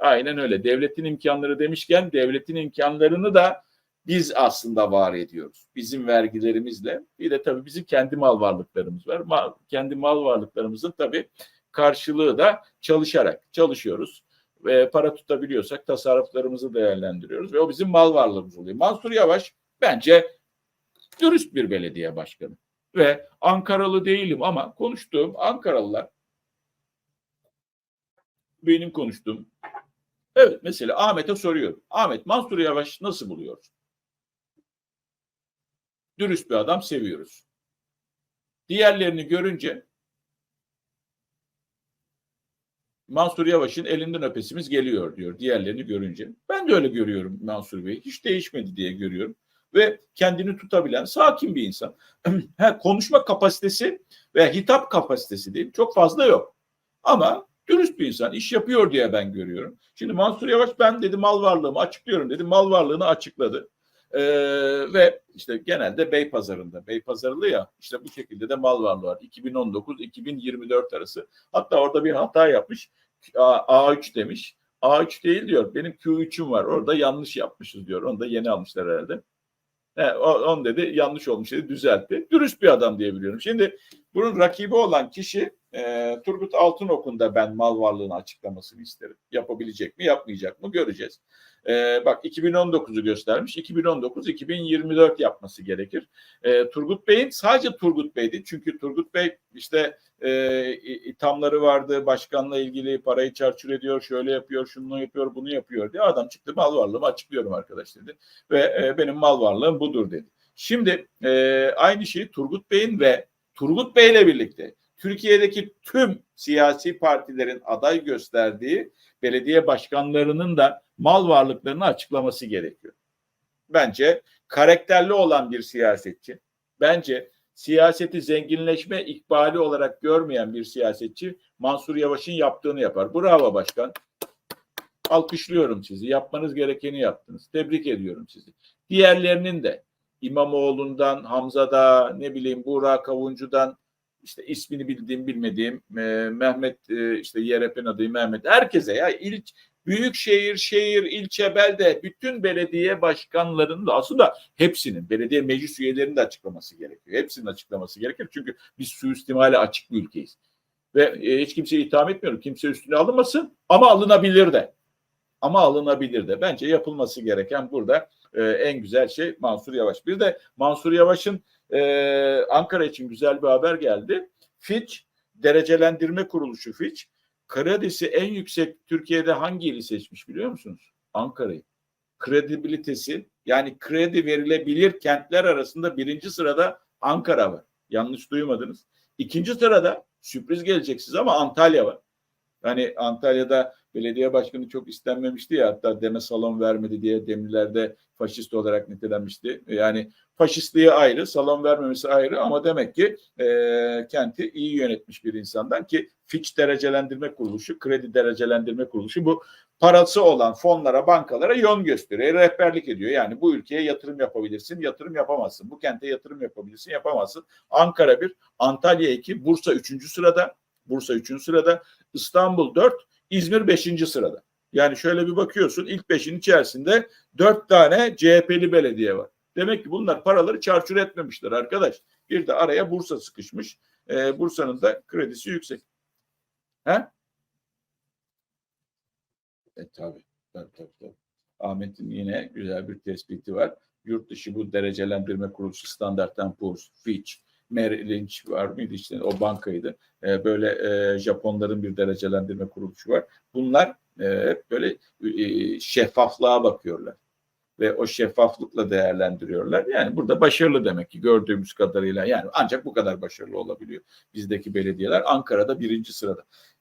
Aynen öyle. Devletin imkanları demişken devletin imkanlarını da biz aslında var ediyoruz. Bizim vergilerimizle. Bir de tabii bizim kendi mal varlıklarımız var. Mal, kendi mal varlıklarımızın tabii karşılığı da çalışarak çalışıyoruz. Ve para tutabiliyorsak tasarruflarımızı değerlendiriyoruz. Ve o bizim mal varlığımız oluyor. Mansur Yavaş bence dürüst bir belediye başkanı. Ve Ankaralı değilim ama konuştuğum Ankaralılar benim konuştuğum Evet mesela Ahmet'e soruyorum. Ahmet Mansur Yavaş nasıl buluyor? Dürüst bir adam seviyoruz. Diğerlerini görünce Mansur Yavaş'ın elinden öpesimiz geliyor diyor diğerlerini görünce. Ben de öyle görüyorum Mansur Bey. Hiç değişmedi diye görüyorum. Ve kendini tutabilen sakin bir insan. konuşma kapasitesi ve hitap kapasitesi değil çok fazla yok. Ama dürüst bir insan iş yapıyor diye ben görüyorum. Şimdi Mansur Yavaş ben dedi mal varlığımı açıklıyorum dedi. Mal varlığını açıkladı. Ee, ve işte genelde Bey pazarında, Bey pazarlı ya işte bu şekilde de mal varlığı var. 2019-2024 arası. Hatta orada bir hata yapmış. A, A3 demiş. A3 değil diyor. Benim Q3'üm var. Orada yanlış yapmışız diyor. Onu da yeni almışlar herhalde. He, on dedi yanlış olmuş dedi düzeltti. Dürüst bir adam diye biliyorum. Şimdi bunun rakibi olan kişi e, Turgut Altınok'un da ben mal varlığını açıklamasını isterim. Yapabilecek mi yapmayacak mı göreceğiz. E, bak 2019'u göstermiş. 2019-2024 yapması gerekir. E, Turgut Bey'in sadece Turgut Bey'di. Çünkü Turgut Bey işte e, ithamları vardı. Başkanla ilgili parayı çarçur ediyor. Şöyle yapıyor, şunu yapıyor, bunu yapıyor diye. Adam çıktı mal varlığımı açıklıyorum arkadaş dedi. Ve e, benim mal varlığım budur dedi. Şimdi e, aynı şeyi Turgut Bey'in ve Turgut Bey'le birlikte Türkiye'deki tüm siyasi partilerin aday gösterdiği belediye başkanlarının da mal varlıklarını açıklaması gerekiyor. Bence karakterli olan bir siyasetçi, bence siyaseti zenginleşme ikbali olarak görmeyen bir siyasetçi Mansur Yavaş'ın yaptığını yapar. Bravo başkan. Alkışlıyorum sizi. Yapmanız gerekeni yaptınız. Tebrik ediyorum sizi. Diğerlerinin de İmamoğlu'ndan, Hamza'da, ne bileyim Burak Kavuncu'dan, işte ismini bildiğim bilmediğim e, Mehmet e, işte YRP'nin adıyı Mehmet herkese ya il büyük şehir şehir ilçe belde bütün belediye başkanlarının da aslında hepsinin belediye meclis üyelerinin de açıklaması gerekiyor. Hepsinin açıklaması gerekir çünkü biz suistimale açık bir ülkeyiz. Ve e, hiç kimseye itham etmiyorum. Kimse üstüne alınmasın ama alınabilir de. Ama alınabilir de. Bence yapılması gereken burada e, en güzel şey Mansur Yavaş. Bir de Mansur Yavaş'ın ee, Ankara için güzel bir haber geldi. Fitch derecelendirme kuruluşu Fitch kredisi en yüksek Türkiye'de hangi ili seçmiş biliyor musunuz? Ankara'yı. Kredibilitesi yani kredi verilebilir kentler arasında birinci sırada Ankara var. Yanlış duymadınız. İkinci sırada sürpriz gelecek size ama Antalya var. Hani Antalya'da belediye başkanı çok istenmemişti ya hatta deme salon vermedi diye demlilerde faşist olarak nitelenmişti. Yani faşistliği ayrı, salon vermemesi ayrı ama demek ki e, kenti iyi yönetmiş bir insandan ki Fitch derecelendirme kuruluşu, kredi derecelendirme kuruluşu bu parası olan fonlara, bankalara yön gösteriyor, rehberlik ediyor. Yani bu ülkeye yatırım yapabilirsin, yatırım yapamazsın. Bu kente yatırım yapabilirsin, yapamazsın. Ankara bir, Antalya iki, Bursa üçüncü sırada, Bursa üçüncü sırada, İstanbul dört, İzmir beşinci sırada. Yani şöyle bir bakıyorsun ilk beşin içerisinde dört tane CHP'li belediye var. Demek ki bunlar paraları çarçur etmemişler arkadaş. Bir de araya Bursa sıkışmış. Ee, Bursa'nın da kredisi yüksek. He? E tabi. Tabii, tabii, tabii. Ahmet'in yine güzel bir tespiti var. Yurt dışı bu derecelendirme kuruluşu Standard Poor's, Fitch, Merrill Lynch var mıydı işte o bankaydı. E, böyle e, Japonların bir derecelendirme kuruluşu var. Bunlar e, böyle e, şeffaflığa bakıyorlar ve o şeffaflıkla değerlendiriyorlar. Yani burada başarılı demek ki gördüğümüz kadarıyla yani ancak bu kadar başarılı olabiliyor bizdeki belediyeler. Ankara'da birinci sırada.